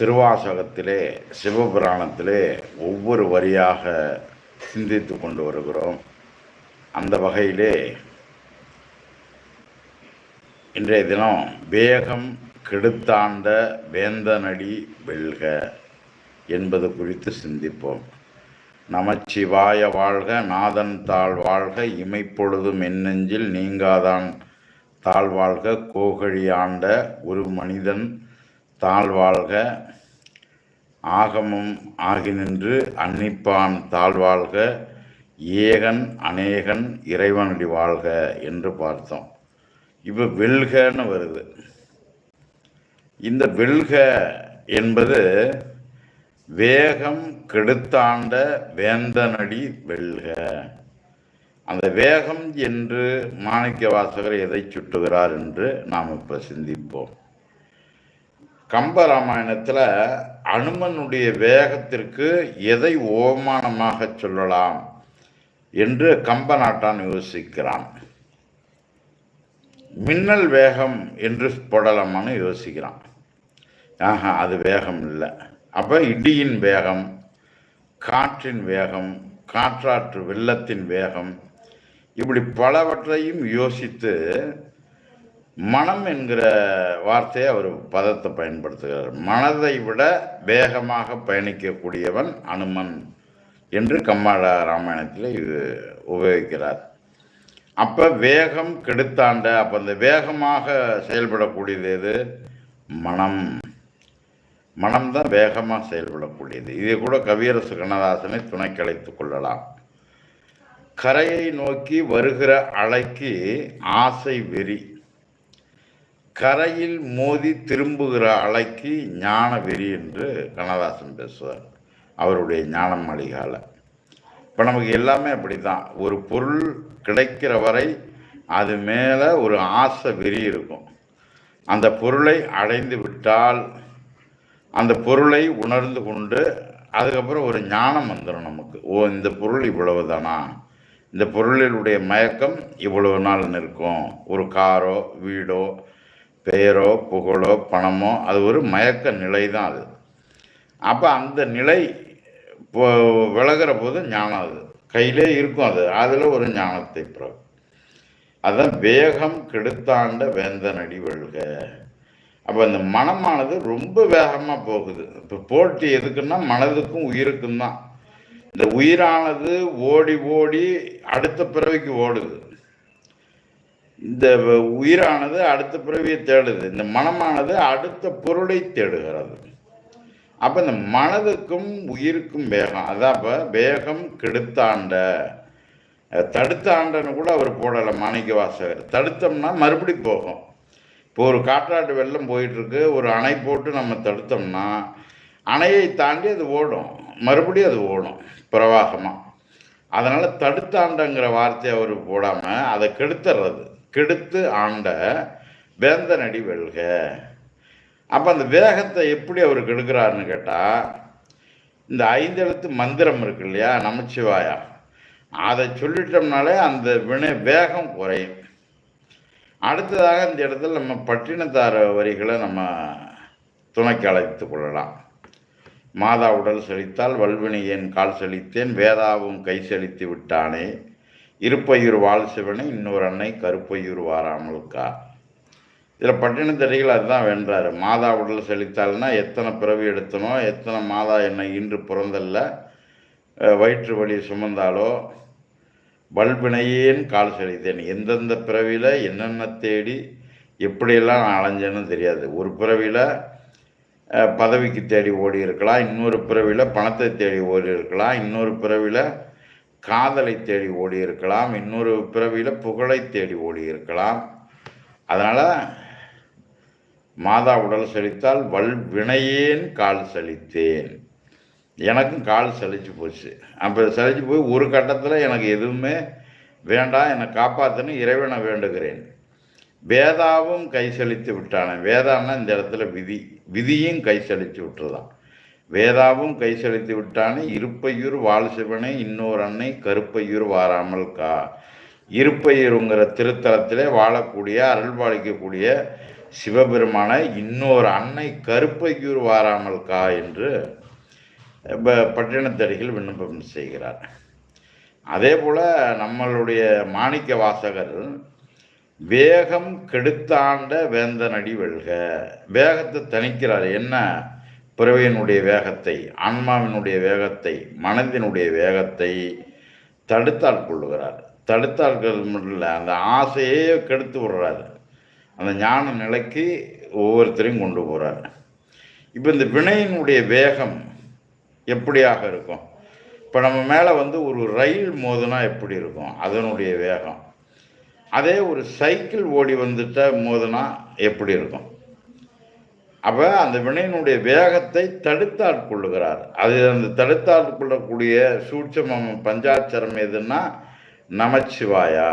திருவாசகத்திலே சிவபுராணத்திலே ஒவ்வொரு வரியாக சிந்தித்து கொண்டு வருகிறோம். அந்த வகையிலே இன்றைய தினம் வேகம் கெடுத்தாண்ட வேந்தனடி வெல்க என்பது குறித்து சிந்திப்போம். நமச்சிவாய வாழ்க நாதன் தாழ் வாழ்க இமைப்பொழுதும் என்னெஞ்சில் நீங்காதான் தாழ்வாழ்க கோகழி ஆண்ட ஒரு மனிதன் தாழ்வாழ்க. ஆகமம் ஆகி நின்று அன்னிப்பான் தாழ்வாழ்க. ஏகன் அநேகன் இறைவனடி வாழ்க என்று பார்த்தோம். இப்போ வெல்கன்னு வருது. இந்த வெல்க என்பது வேகம் கெடுத்தாண்ட வேந்தனடி வெல்க. அந்த வேகம் என்று மாணிக்க வாசகர் எதை சுட்டுகிறார் என்று நாம் இப்போ சிந்திப்போம். கம்பராமாயணத்தில் அனுமனுடைய வேகத்திற்கு எதை ஓமானமாக சொல்லலாம் என்று கம்ப நாட்டான் யோசிக்கிறான். மின்னல் வேகம் என்று போடலாமான்னு யோசிக்கிறான். ஆஹா அது வேகம் இல்லை. அப்போ இடியின் வேகம் காற்றின் வேகம் காற்றாற்று வெள்ளத்தின் வேகம் இப்படி பலவற்றையும் யோசித்து மனம் என்கிற வார்த்தையை அவர் பதத்தை பயன்படுத்துகிறார். மனதை விட வேகமாக பயணிக்கக்கூடியவன் அனுமன் என்று கம்மாள ராமாயணத்தில் இது உபயோகிக்கிறார். அப்போ வேகம் கெடுத்தாண்ட அப்போ அந்த வேகமாக செயல்படக்கூடியது எது? மனம். மனம்தான் வேகமாக செயல்படக்கூடியது. இதை கூட கவியரசு கண்ணதாசனை துணை கலைத்து கொள்ளலாம். கரையை நோக்கி வருகிற அலைக்கு ஆசை வெறி. கரையில் மோதி திரும்புகிற அலைக்கு ஞான வெறி என்று கண்ணதாசன் பேசுவார். அவருடைய ஞானம் மளிகால இப்போ நமக்கு எல்லாமே அப்படி தான் ஒரு பொருள் கிடைக்கிற வரை அது மேலே ஒரு ஆசை வெறி இருக்கும். அந்த பொருளை அடைந்து விட்டால் அந்த பொருளை உணர்ந்து கொண்டு அதுக்கப்புறம் ஒரு ஞானம் வந்துடும் நமக்கு. ஓ இந்த பொருள் இவ்வளவு தானா இந்த பொருளினுடைய மயக்கம் இவ்வளவு நாள் நிற்கும். ஒரு காரோ வீடோ பெயரோ புகழோ பணமோ அது ஒரு மயக்க நிலை தான் அது. அப்போ அந்த நிலை இப்போ விலகிற போது ஞானம் அது. கையிலே இருக்கும் அது. அதில் ஒரு ஞானத்தை பிறகு. அதான் வேகம் கெடுத்தாண்ட வேந்தனடி வெல்க. அப்போ இந்த மனமானது ரொம்ப வேகமாக போகுது. இப்போ போட்டி எதுக்குன்னா மனதுக்கும் உயிருக்கும் தான். இந்த உயிரானது ஓடி ஓடி அடுத்த பிறவிக்கு ஓடுது. இந்த உயிரானது அடுத்த பிறவியை தேடுது. இந்த மனமானது அடுத்த பொருளை தேடுகிறது. அப்போ இந்த மனதுக்கும் உயிருக்கும் வேகம். அதான் இப்போ வேகம் கெடுத்தாண்ட. தடுத்தாண்டன்னு கூட அவர் போடலை மாணிக்க வாசகர். தடுத்தோம்னா மறுபடி போகும். இப்போ ஒரு காற்றாட்டு வெள்ளம் போயிட்டுருக்கு. ஒரு அணை போட்டு நம்ம தடுத்தோம்னா அணையை தாண்டி அது ஓடும். மறுபடியும் அது ஓடும் பிரவாகமாக அதனால் தடுத்தாண்டங்கிற வார்த்தையை அவர் போடாமல் அதை கெடுத்துறது. கெடுத்து ஆண்ட வேந்தனடி வெல்க. அப்போ அந்த வேகத்தை எப்படி அவர் கெடுக்கிறாருன்னு கேட்டால் இந்த ஐந்தெழுத்து மந்திரம் இருக்கு இல்லையா நமச்சிவாயா? அதை சொல்லிட்டோம்னாலே அந்த வினை வேகம் குறையும். அடுத்ததாக இந்த இடத்துல நம்ம பட்டினத்தார வரிகளை நம்ம துணைக்கு அழைத்து கொள்ளலாம். மாதா உடல் செழித்தால் வல்வினியன் கால் செழித்தேன் வேதாவும் கை செழித்து விட்டானே. இருப்பையூர் வாழ் சிவனை இன்னொரு அன்னை கருப்பையூர் வாராமலுக்கா? இதில் பட்டினத்தடிகள் அதுதான் வென்றார். மாதா உடல் செழித்தாள்னா எத்தனை பிறவி எடுத்தனோ எத்தனை மாதா என்னை இன்று பிறந்தல்ல வயிற்று வலி சுமந்தாலோ வல்வினையேன் கால் செழித்தேன். எந்தெந்த பிறவியில் என்னென்ன தேடி எப்படியெல்லாம் நான் அலைஞ்சேன்னு தெரியாது. ஒரு பிறவியில் பதவிக்கு தேடி ஓடி இருக்கலாம் இன்னொரு பிறவியில் பணத்தை தேடி ஓடி இருக்கலாம் இன்னொரு பிறவியில் காதலை தேடி ஓடி இருக்கலாம் இன்னொரு பிறவியில் புகழை தேடி ஓடி இருக்கலாம் அதனால் மாதா உடல் செழித்தால் வல் வினையேன் கால் செழித்தேன். எனக்கும் கால் செழிச்சு போச்சு. அப்போ செழிச்சு போய் ஒரு கட்டத்தில் எனக்கு எதுவுமே வேண்டாம் என்னை காப்பாற்றுன்னு இறைவனை வேண்டுகிறேன். வேதாவும் கை செழித்து விட்டானே. வேதான்னா இந்த இடத்துல விதி. விதியும் கை செழித்து விட்டுருதான். வேதாவும் கை செலுத்தி விட்டானே இருப்பையூர் வாழ் சிவனே இன்னொரு அன்னை கருப்பையூர் வாராமல் கா. இருப்பையூருங்கிற திருத்தலத்திலே வாழக்கூடிய அருள்பாலிக்கக்கூடிய சிவபெருமான இன்னொரு அன்னை கருப்பையூர் வாராமல் கா என்று ப- பட்டினத்தடிகள் விண்ணப்பம் செய்கிறார். அதே போல் நம்மளுடைய மாணிக்க வாசகர் வேகம் கெடுத்தாண்ட வேந்தனடி வெல்க. வேகத்தை தணிக்கிறார். என்ன? பிறவையினுடைய வேகத்தை ஆன்மாவினுடைய வேகத்தை மனதினுடைய வேகத்தை தடுத்தால் கொள்ளுகிறார். தடுத்தால் மட்டும் இல்லை அந்த ஆசையே கெடுத்து விடுறாரு. அந்த ஞான நிலைக்கு ஒவ்வொருத்தரையும் கொண்டு போகிறார் இப்போ இந்த வினையினுடைய வேகம் எப்படியாக இருக்கும்? இப்போ நம்ம மேலே வந்து ஒரு ரயில் மோதுனா எப்படி இருக்கும்? அதனுடைய வேகம். அதே ஒரு சைக்கிள் ஓடி வந்துட்ட மோதுனா எப்படி இருக்கும்? அப்போ அந்த வினையினுடைய வேகத்தை தடுத்தாட்கொள்ளுகிறார் அது அந்த தடுத்தாட்கொள்ளக்கூடிய சூட்சமம் பஞ்சாட்சரம் எதுன்னா நமச்சிவாயா.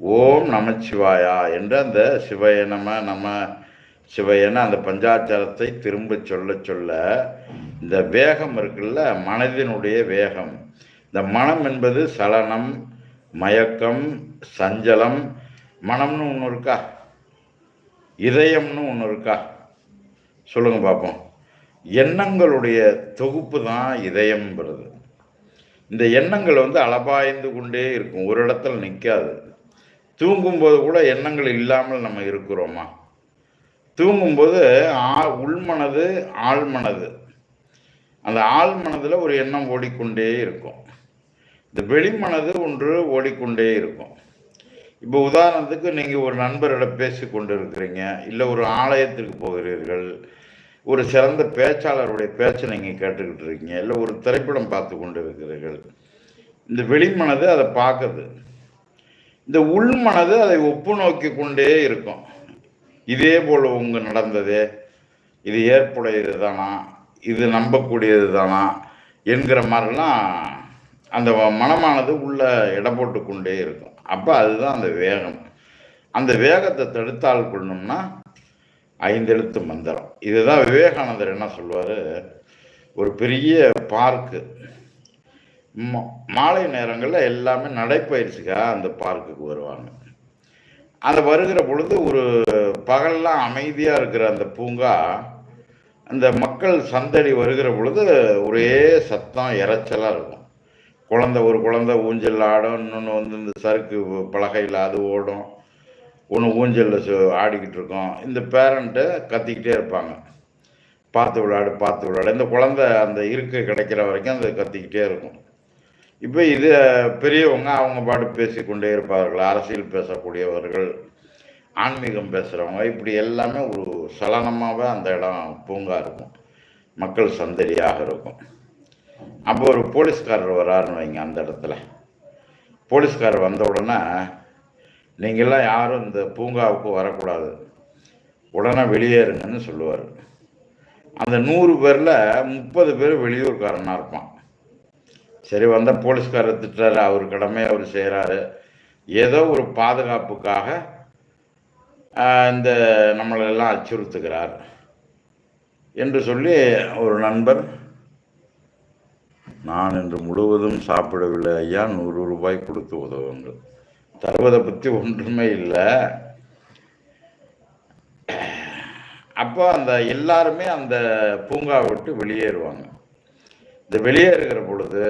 ஓம் நமச்சிவாயா என்று அந்த சிவய நம நம சிவயன அந்த பஞ்சாட்சரத்தை திரும்ப சொல்ல சொல்ல இந்த வேகம் இருக்குல்ல மனதினுடைய வேகம். இந்த மனம் என்பது சலனம் மயக்கம் சஞ்சலம் மனம்னு ஒன்று இருக்கா? இதயம்னு ஒன்று இருக்கா? சொல்லுங்க பார்ப்போம் எண்ணங்களுடைய தொகுப்பு தான் இதயம்ங்கிறது. இந்த எண்ணங்கள் வந்து அளபாய்ந்து கொண்டே இருக்கும். ஒரு இடத்துல நிற்காது தூங்கும்போது கூட எண்ணங்கள் இல்லாமல் நம்ம இருக்கிறோமா? தூங்கும்போது ஆ உள்மனது ஆழ்மனது. அந்த ஆழ்மனதில் ஒரு எண்ணம் ஓடிக்கொண்டே இருக்கும். இந்த வெளிமனது ஒன்று ஓடிக்கொண்டே இருக்கும். இப்போ உதாரணத்துக்கு நீங்கள் ஒரு நண்பரிடம் பேசி கொண்டு இருக்கிறீங்க இல்லை ஒரு ஆலயத்துக்கு போகிறீர்கள் ஒரு சிறந்த பேச்சாளருடைய பேச்சை நீங்கள் கேட்டுக்கிட்டு இருக்கீங்க இல்லை ஒரு திரைப்படம் பார்த்து கொண்டு இருக்கிறீர்கள் இந்த வெளிமனது அதை பார்க்குது. இந்த உள்மனது அதை ஒப்பு நோக்கி கொண்டே இருக்கும். இதே போல் உங்க நடந்தது இது ஏற்புடையது தானா இது நம்பக்கூடியது தானா என்கிற மாதிரிலாம் அந்த மனமானது உள்ள இடம் போட்டு கொண்டே இருக்கும். அப்போ அதுதான் அந்த வேகம். அந்த வேகத்தை தடுத்தால் கொள்ளணும்னா ஐந்தெழுத்து மந்திரம். இதுதான் விவேகானந்தர் என்ன சொல்லுவார்? ஒரு பெரிய பார்க்கு மாலை நேரங்களில் எல்லாமே நடைப்பயிற்சிக்காக அந்த பார்க்குக்கு வருவாங்க. அந்த வருகிற பொழுது ஒரு பகல்லாம் அமைதியாக இருக்கிற அந்த பூங்கா அந்த மக்கள் சந்தடி வருகிற பொழுது ஒரே சத்தம் இரைச்சலாக இருக்கும். குழந்தை ஒரு குழந்தை ஊஞ்சல் ஆடும் இன்னொன்று வந்து இந்த சறுக்கு பலகையில் அது ஓடும். ஒன்று ஊஞ்சலில் சு ஆடிக்கிட்டு இருக்கோம். இந்த பேரண்ட்டு கத்திக்கிட்டே இருப்பாங்க. பார்த்து விளையாடு பார்த்து விளையாடு. இந்த குழந்தை அந்த இருக்க கிடைக்கிற வரைக்கும் அது கத்திக்கிட்டே இருக்கும். இப்போ இது பெரியவங்க அவங்க பாட்டு பேசிக்கொண்டே இருப்பார்கள். அரசியல் பேசக்கூடியவர்கள் ஆன்மீகம் பேசுகிறவங்க இப்படி எல்லாமே ஒரு சலனமாகவே அந்த இடம் பூங்கா இருக்கும். மக்கள் சந்தடியாக இருக்கும். அப்போ ஒரு போலீஸ்காரர் வராருன்னு வைங்க அந்த இடத்துல. போலீஸ்காரர் வந்த உடனே நீங்கள்லாம் யாரும் இந்த பூங்காவுக்கு வரக்கூடாது. உடனே வெளியேறுங்கன்னு சொல்லுவார். அந்த நூறு பேரில் முப்பது பேர் வெளியூர்காரனாக இருப்பான். சரி வந்த போலீஸ்காரர் திட்டுறாரு அவர் கடமை அவர் செய்கிறாரு ஏதோ ஒரு பாதுகாப்புக்காக இந்த நம்மளெல்லாம் அச்சுறுத்துகிறார் என்று சொல்லி ஒரு நண்பர் நான் இன்று முழுவதும் சாப்பிடவில்லை ஐயா. நூறு ரூபாய் கொடுத்து உதவுங்கள். தருவதை பற்றி ஒன்றுமே இல்லை. அப்போ அந்த எல்லாருமே அந்த பூங்காவை விட்டு வெளியேறுவாங்க. இந்த வெளியேறுகிற பொழுது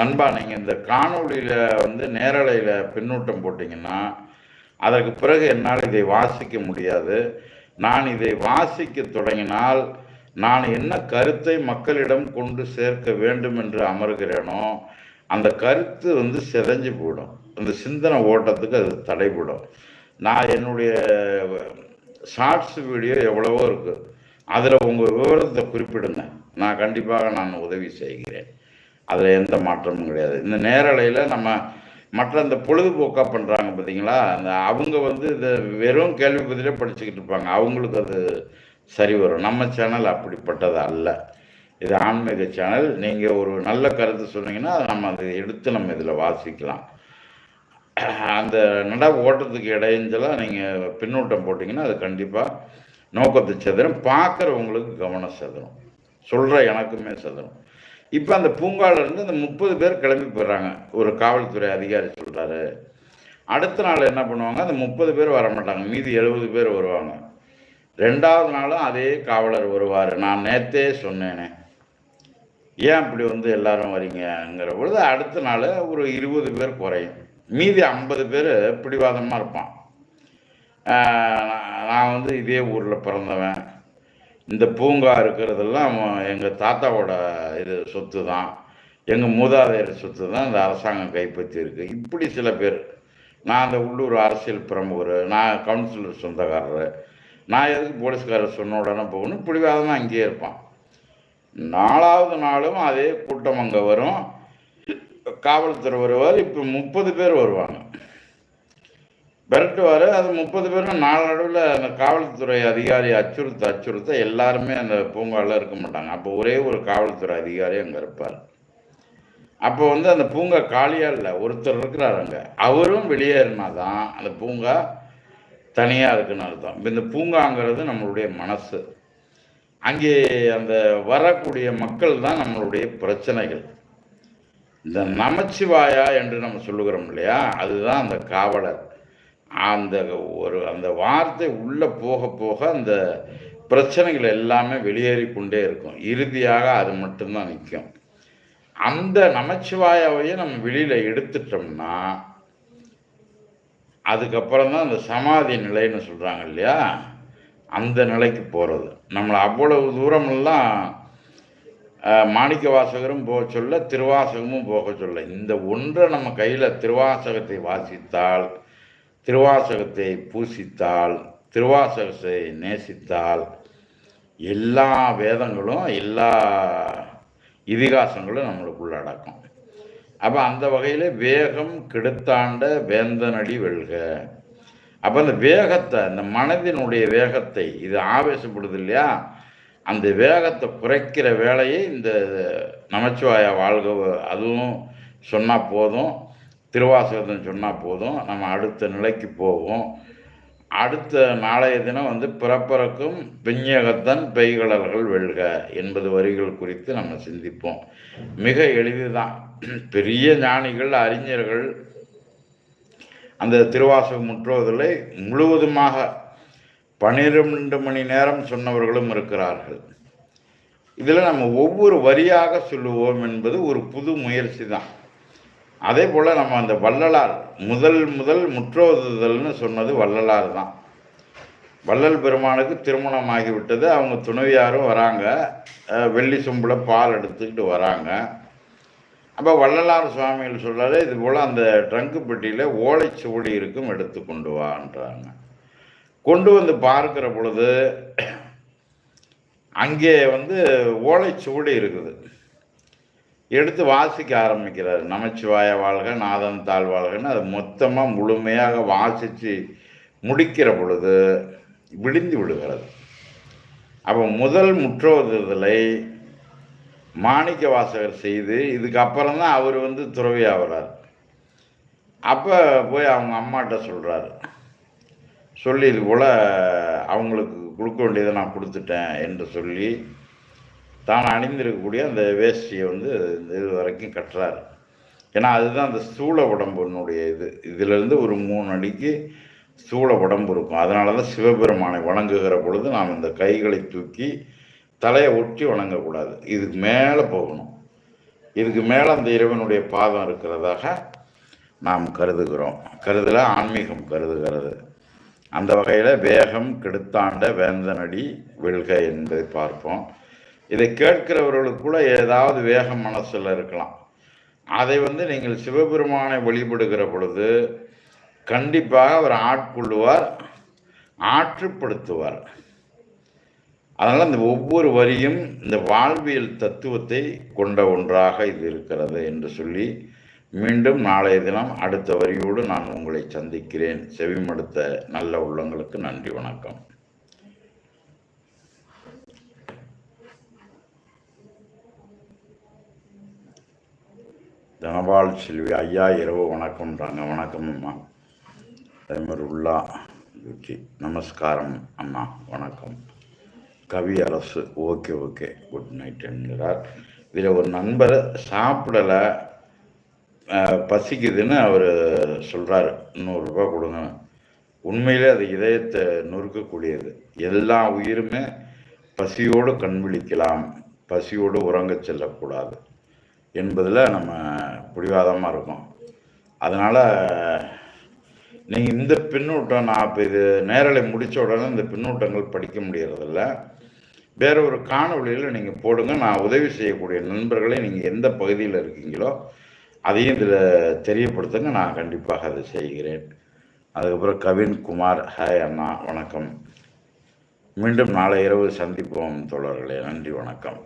நண்பா நீங்கள் இந்த காணொலியில் வந்து நேரலையில் பின்னூட்டம் போட்டிங்கன்னா அதற்கு பிறகு என்னால் இதை வாசிக்க முடியாது. நான் இதை வாசிக்க தொடங்கினால் நான் என்ன கருத்தை மக்களிடம் கொண்டு சேர்க்க வேண்டும் என்று அமர்கிறேனோ அந்த கருத்து வந்து சிதைஞ்சு போயிடும். அந்த சிந்தனை ஓட்டத்துக்கு அது தடைபடும். நான் என்னுடைய ஷார்ட்ஸ் வீடியோ எவ்வளவோ இருக்குது அதில் உங்கள் விவரத்தை குறிப்பிடுங்க. நான் கண்டிப்பாக நான் உதவி செய்கிறேன். அதில் எந்த மாற்றமும் கிடையாது. இந்த நேரலையில் நம்ம மற்ற அந்த பொழுதுபோக்காக பண்ணுறாங்க பார்த்தீங்களா அந்த அவங்க வந்து இதை வெறும் கேள்வி பதிலே படிச்சுக்கிட்டு இருப்பாங்க. அவங்களுக்கு அது சரி வரும். நம்ம சேனல் அப்படிப்பட்டது அல்ல. இது ஆன்மீக சேனல் நீங்கள் ஒரு நல்ல கருத்து சொன்னீங்கன்னா அதை நம்ம அதை எடுத்து நம்ம இதில் வாசிக்கலாம். அந்த நட ஓட்டத்துக்கு இடைஞ்சலாக நீங்கள் பின்னூட்டம் போட்டிங்கன்னா அது கண்டிப்பாக நோக்கத்தை செதறும். பார்க்குறவங்களுக்கு கவனம் செதறும். சொல்கிற எனக்குமே செதறும். இப்போ அந்த பூங்கால இருந்து அந்த முப்பது பேர் கிளம்பி போயிடுறாங்க. ஒரு காவல்துறை அதிகாரி சொல்கிறாரு அடுத்த நாள் என்ன பண்ணுவாங்க? அந்த முப்பது பேர் வர மாட்டாங்க மீதி எழுபது பேர் வருவாங்க. ரெண்டாவது நாளும் அதே காவலர் வருவார். நான் நேத்தே சொன்னேனே. ஏன் அப்படி வந்து எல்லாரும் வரீங்கங்கிற பொழுது அடுத்த நாள் ஒரு இருபது பேர் குறையும். மீதி ஐம்பது பேர் பிடிவாதமாக இருப்பான். நான் வந்து இதே ஊரில் பிறந்தவன். இந்த பூங்கா இருக்கிறதெல்லாம் எங்கள் தாத்தாவோட இது சொத்து தான் எங்கள் மூதாதையர் சொத்து தான் இந்த அரசாங்கம் கைப்பற்றி இருக்குது இப்படி சில பேர். நான் அந்த உள்ளூர் அரசியல் பிரமுகர் நான் கவுன்சிலர் சொந்தக்காரர். நான் எதுக்கு போலீஸ்காரர் சொன்ன உடனே போகணும்? பிடிவாதமாக அங்கேயே இருப்பான். நாலாவது நாளும் அதே கூட்டம் அங்கே வரும். காவல்துறை வருவார். இப்போ முப்பது பேர் வருவாங்க. விரட்டுவார். அது முப்பது பேரும் நாளடைவில் அந்த காவல்துறை அதிகாரி அச்சுறுத்த அச்சுறுத்த எல்லாருமே அந்த பூங்காவில் இருக்க மாட்டாங்க. அப்போ ஒரே ஒரு காவல்துறை அதிகாரி அங்கே இருப்பார். அப்போ வந்து அந்த பூங்கா காலியாக இல்லை? ஒருத்தர் இருக்கிறார் அங்கே. அவரும் வெளியேறினா தான் அந்த பூங்கா தனியாக இருக்குன்னு அர்த்தம். இப்போ இந்த பூங்காங்கிறது நம்மளுடைய மனசு. அங்கே அந்த வரக்கூடிய மக்கள் தான் நம்மளுடைய பிரச்சனைகள். இந்த நமச்சிவாயா என்று நம்ம சொல்லுகிறோம் இல்லையா? அதுதான் அந்த காவலர். அந்த ஒரு அந்த வார்த்தை உள்ளே போக போக அந்த பிரச்சனைகள் எல்லாமே வெளியேறி கொண்டே இருக்கும். இறுதியாக அது மட்டும்தான் நிற்கும். அந்த நமச்சிவாயாவையே நம்ம வெளியில் எடுத்துட்டோம்னா அதுக்கப்புறம் தான் அந்த சமாதி நிலைன்னு சொல்கிறாங்க இல்லையா? அந்த நிலைக்கு போகிறது நம்மளை அவ்வளவு தூரமெல்லாம் மாணிக்க வாசகரும் போக சொல்ல திருவாசகமும் போக சொல்ல. இந்த ஒன்றை நம்ம கையில் திருவாசகத்தை வாசித்தால் திருவாசகத்தை பூசித்தால் திருவாசகத்தை நேசித்தால் எல்லா வேதங்களும் எல்லா இதிகாசங்களும் நம்மளுக்குள்ள அடக்கும். அப்போ அந்த வகையில் வேகம் கெடுத்தாண்ட வேந்தனடி வெல்க. அப்போ அந்த வேகத்தை அந்த மனதினுடைய வேகத்தை இது ஆவேசப்படுது இல்லையா? அந்த வேகத்தை குறைக்கிற வேலையை இந்த நமச்சிவாய வாழ்க அதுவும் சொன்னால் போதும் திருவாசகத்தை சொன்னால் போதும் நம்ம அடுத்த நிலைக்கு போவோம். அடுத்த நாளைய தினம் வந்து பிறப்பிறக்கும் பெஞ்சகத்தன் பெய்கடல்கள் வெல்க என்பது வரிகள் குறித்து நம்ம சிந்திப்போம். மிக எளிதுதான். பெரிய ஞானிகள் அறிஞர்கள் அந்த திருவாசகம் முற்றுவதில்லை முழுவதுமாக பன்னிரெண்டு மணி நேரம் சொன்னவர்களும் இருக்கிறார்கள். இதில் நம்ம ஒவ்வொரு வரியாக சொல்லுவோம் என்பது ஒரு புது முயற்சி தான் அதே போல் நம்ம அந்த வள்ளலார் முதல் முதல் முற்றோதுதல்னு சொன்னது வள்ளலார் தான். வள்ளல் பெருமானுக்கு திருமணம் ஆகிவிட்டது. அவங்க துணைவியாரும் வராங்க. வெள்ளி சொம்புல பால் எடுத்துக்கிட்டு வராங்க. அப்போ வள்ளலார் சுவாமிகள் சொல்கிறாரு இது போல் அந்த ட்ரங்கு பெட்டியில் ஓலைச்சுவடி இருக்கும் எடுத்து கொண்டு வான்றாங்க கொண்டு வந்து பார்க்கிற பொழுது அங்கே வந்து ஓலைச்சுவடி இருக்குது. எடுத்து வாசிக்க ஆரம்பிக்கிறார். நமச்சிவாய வாழ்க நாதன் தாழ் வாழ்கன்னு அதை மொத்தமாக முழுமையாக வாசித்து முடிக்கிற பொழுது விழுந்து விடுகிறது. அப்போ முதல் முற்றோதலை மாணிக்க வாசகர் செய்து இதுக்கப்புறம் தான் அவர் வந்து துறவி ஆகிறார் அப்போ போய் அவங்க அம்மாட்ட சொல்கிறாரு சொல்லி இது போல் அவங்களுக்கு கொடுக்க வேண்டியதை நான் கொடுத்துட்டேன் என்று சொல்லி தான் அணிந்திருக்கக்கூடிய அந்த வேஷ்டியை வந்து இது வரைக்கும் கட்டுறாரு. ஏன்னா அதுதான் அந்த ஸ்தூல உடம்புனுடைய இது. இதிலிருந்து ஒரு மூணு அடிக்கு ஸ்தூல உடம்பு இருக்கும். அதனால தான் சிவபெருமானை வணங்குகிற பொழுது நாம் இந்த கைகளை தூக்கி தலையை ஒட்டி வணங்கக்கூடாது. இதுக்கு மேலே போகணும். இதுக்கு மேலே அந்த இறைவனுடைய பாதம் இருக்கிறதாக நாம் கருதுகிறோம். கருதல ஆன்மீகம் கருதுகிறது. அந்த வகையில் வேகம் கெடுத்தாண்ட வேந்தனடி வெல்க என்பதை பார்ப்போம். இதை கேட்கிறவர்களுக்கு கூட ஏதாவது வேகம் மனசில் இருக்கலாம். அதை வந்து நீங்கள் சிவபெருமானை வழிபடுகிற பொழுது கண்டிப்பாக அவர் ஆட்கொள்ளுவார் ஆற்றுப்படுத்துவார். அதனால் இந்த ஒவ்வொரு வரியும் இந்த வாழ்வியல் தத்துவத்தை கொண்ட ஒன்றாக இது இருக்கிறது என்று சொல்லி மீண்டும் நாளைய தினம் அடுத்த வரியோடு நான் உங்களை சந்திக்கிறேன். செவிமடுத்த நல்ல உள்ளங்களுக்கு நன்றி வணக்கம். தனபால் செல்வி ஐயா இரவு வணக்கம்ன்றாங்க. வணக்கம் அம்மா அதே மாதிரி உள்ளா யூடி நமஸ்காரம் அம்மா வணக்கம். கவி அரசு ஓகே ஓகே. குட் நைட் என்கிறார் இதில் ஒரு நண்பர் சாப்பிடலை பசிக்குதுன்னு அவர் சொல்கிறாரு நூறுரூபா கொடுங்க. உண்மையிலே அது இதயத்தை நொறுக்கக்கூடியது. எல்லா உயிருமே பசியோடு கண் விழிக்கலாம் பசியோடு உறங்க செல்லக்கூடாது. என்பதில் நம்ம பிடிவாதமாக இருக்கோம். அதனால் நீங்கள் இந்த பின்னூட்டம் நான் இப்போ இது நேரலை முடித்த உடனே இந்த பின்னூட்டங்கள் படிக்க முடியறதில்ல. வேற ஒரு காணொலியில் நீங்கள் போடுங்க. நான் உதவி செய்யக்கூடிய நண்பர்களை நீங்கள் எந்த பகுதியில் இருக்கீங்களோ அதையும் இதில் தெரியப்படுத்துங்க. நான் கண்டிப்பாக அதை செய்கிறேன். அதுக்கப்புறம் கவின் குமார் ஹாய் அண்ணா வணக்கம். மீண்டும் நாளை இரவு சந்திப்போம் தோழர்களே. நன்றி வணக்கம்.